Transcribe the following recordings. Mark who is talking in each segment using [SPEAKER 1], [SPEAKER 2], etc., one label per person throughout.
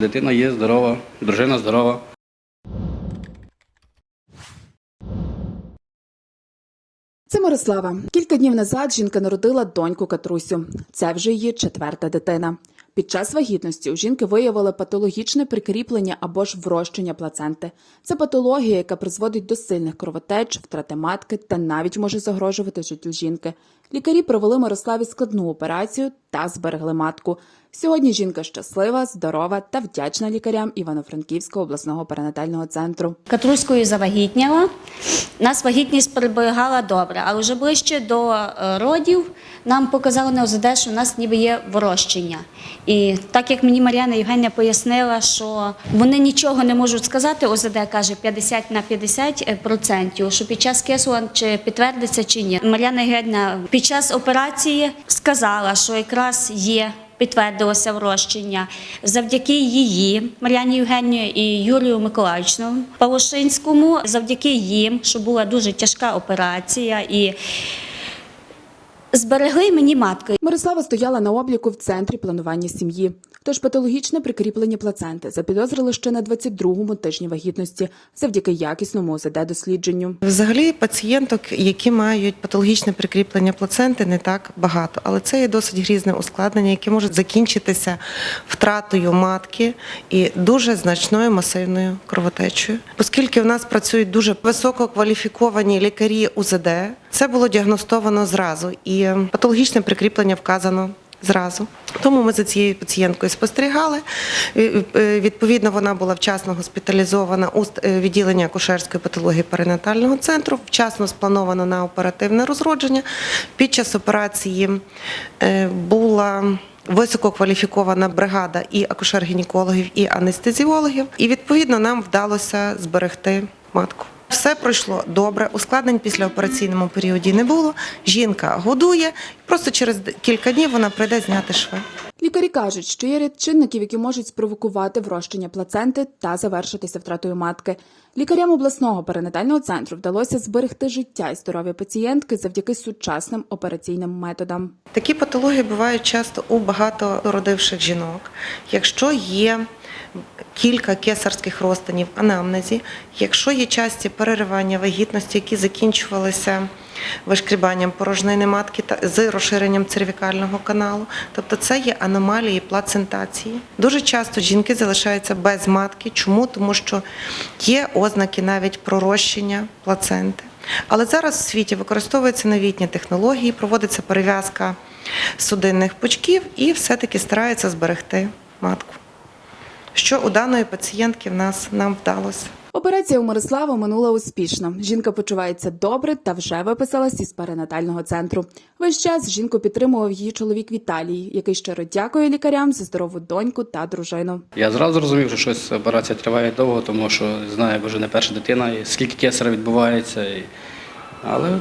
[SPEAKER 1] Дитина є здорова, дружина здорова.
[SPEAKER 2] Це Мирослава. Кілька днів назад жінка народила доньку Катрусю. Це вже її четверта дитина. Під час вагітності у жінки виявили патологічне прикріплення або ж врощення плаценти. Це патологія, яка призводить до сильних кровотеч, втрати матки та навіть може загрожувати життю жінки. Лікарі провели Мирославі складну операцію та зберегли матку. Сьогодні жінка щаслива, здорова та вдячна лікарям Івано-Франківського обласного перинатального центру.
[SPEAKER 3] Катруською завагітніла. Нас вагітність перебігала добре, але вже ближче до е, родів нам показали на ОЗД, що у нас ніби є вирощення. І так як мені Мар'яна Євгенія пояснила, що вони нічого не можуть сказати, ОЗД каже 50 на 50 процентів, що під час кесу чи підтвердиться чи ні. Мар'яна Євгенія під час операції сказала, що якраз є підтвердилося врощення завдяки її Мар'яні Євгенії і Юрію Миколаївичну Павлошинському, завдяки їм, що була дуже тяжка операція, і зберегли мені матку.
[SPEAKER 2] Мирослава стояла на обліку в центрі планування сім'ї. Тож патологічне прикріплення плаценти запідозрили ще на 22-му тижні вагітності завдяки якісному ОЗД дослідженню.
[SPEAKER 4] Взагалі пацієнток, які мають патологічне прикріплення плаценти, не так багато, але це є досить грізне ускладнення, яке може закінчитися втратою матки і дуже значною масивною кровотечею. Оскільки в нас працюють дуже висококваліфіковані лікарі УЗД, це було діагностовано зразу, і патологічне прикріплення вказано. Зразу тому ми за цією пацієнткою спостерігали. Е, Відповідно, вона була вчасно госпіталізована у е, відділення акушерської патології перинатального центру. Вчасно сплановано на оперативне розродження. Під час операції е, була висококваліфікована бригада і акушер-гінекологів, і анестезіологів. І відповідно нам вдалося зберегти матку. Все пройшло добре. Ускладнень після операційному періоді не було. Жінка годує. Просто через кілька днів вона прийде зняти шви.
[SPEAKER 2] Лікарі кажуть, що є ряд чинників, які можуть спровокувати врощення плаценти та завершитися втратою матки. Лікарям обласного перинатального центру вдалося зберегти життя і здоров'я пацієнтки завдяки сучасним операційним методам.
[SPEAKER 4] Такі патології бувають часто у багатородивших жінок. Якщо є кілька кесарських розтинів анамнезі, якщо є часті переривання вагітності, які закінчувалися вишкрібанням порожнини матки та з розширенням цервікального каналу, тобто це є аномалії плацентації. Дуже часто жінки залишаються без матки. Чому? Тому що є ознаки навіть пророщення плаценти. Але зараз в світі використовуються новітні технології, проводиться перев'язка судинних пучків і все-таки стараються зберегти матку. Що у даної пацієнтки в нас нам вдалося.
[SPEAKER 2] Операція у Мирославу минула успішно. Жінка почувається добре та вже виписалась із перинатального центру. Весь час жінку підтримував її чоловік Віталій, який щиро дякує лікарям за здорову доньку та дружину.
[SPEAKER 1] Я зразу зрозумів, що щось операція триває довго, тому що знаю, бо вже не перша дитина, і скільки кесарів відбувається. І... Але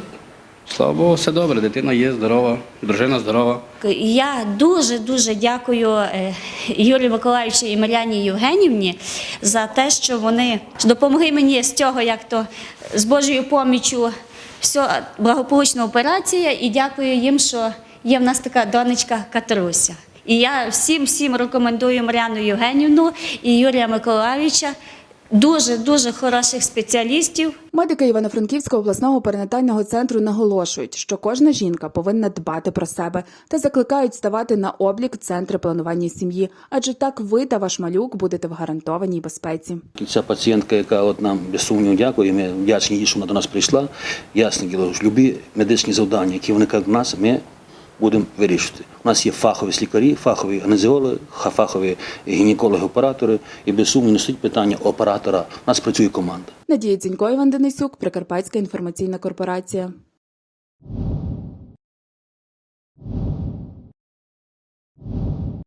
[SPEAKER 1] слава Богу, все добре. Дитина є здорова, дружина здорова.
[SPEAKER 3] Я дуже дуже дякую е, Юрію Миколаївичу і Мар'яні Євгенівні за те, що вони допомогли мені з цього, як то з Божою поміччю, все благополучна операція, і дякую їм, що є в нас така донечка Катруся. І я всім всім рекомендую Мар'яну Євгенівну і Юрія Миколаївича, дуже дуже хороших спеціалістів.
[SPEAKER 2] Медики Івано-Франківського обласного перинатального центру наголошують, що кожна жінка повинна дбати про себе та закликають ставати на облік центри планування сім'ї, адже так ви та ваш малюк будете в гарантованій безпеці.
[SPEAKER 5] Ця пацієнтка, яка от нам без сумніву дякує, ми вдячні їй, що вона до нас прийшла. Ясне діло, що любі медичні завдання, які виникають в нас, ми будемо вирішити. У нас є фахові лікарі, фахові анезіологи, фахові гінекологи-оператори, і без сумніву не стоїть питання оператора. У нас працює команда.
[SPEAKER 2] Надія Дзінько, Іван Денисюк, Прикарпатська інформаційна корпорація.